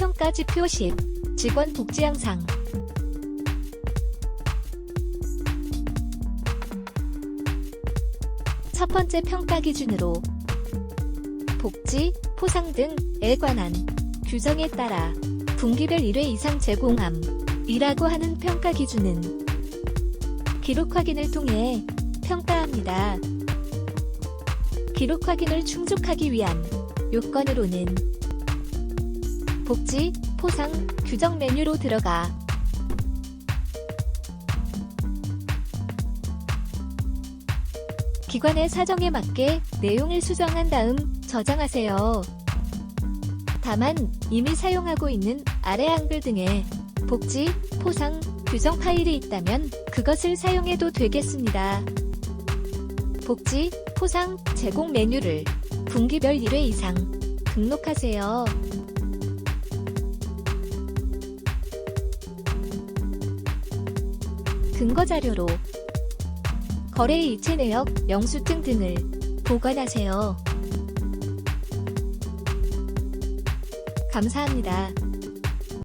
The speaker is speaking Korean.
평가 지표 10. 직원 복지 향상. 첫 번째 평가 기준으로 복지, 포상 등에 관한 규정에 따라 분기별 1회 이상 제공함 이라고 하는 평가 기준은 기록 확인을 통해 평가합니다. 기록 확인을 충족하기 위한 요건으로는 복지, 포상, 규정 메뉴로 들어가 기관의 사정에 맞게 내용을 수정한 다음 저장하세요. 다만 이미 사용하고 있는 아래 한글 등의 복지, 포상, 규정 파일이 있다면 그것을 사용해도 되겠습니다. 복지, 포상, 제공 메뉴를 분기별 1회 이상 등록하세요. 근거 자료로 거래 이체 내역, 영수증 등을 보관하세요. 감사합니다.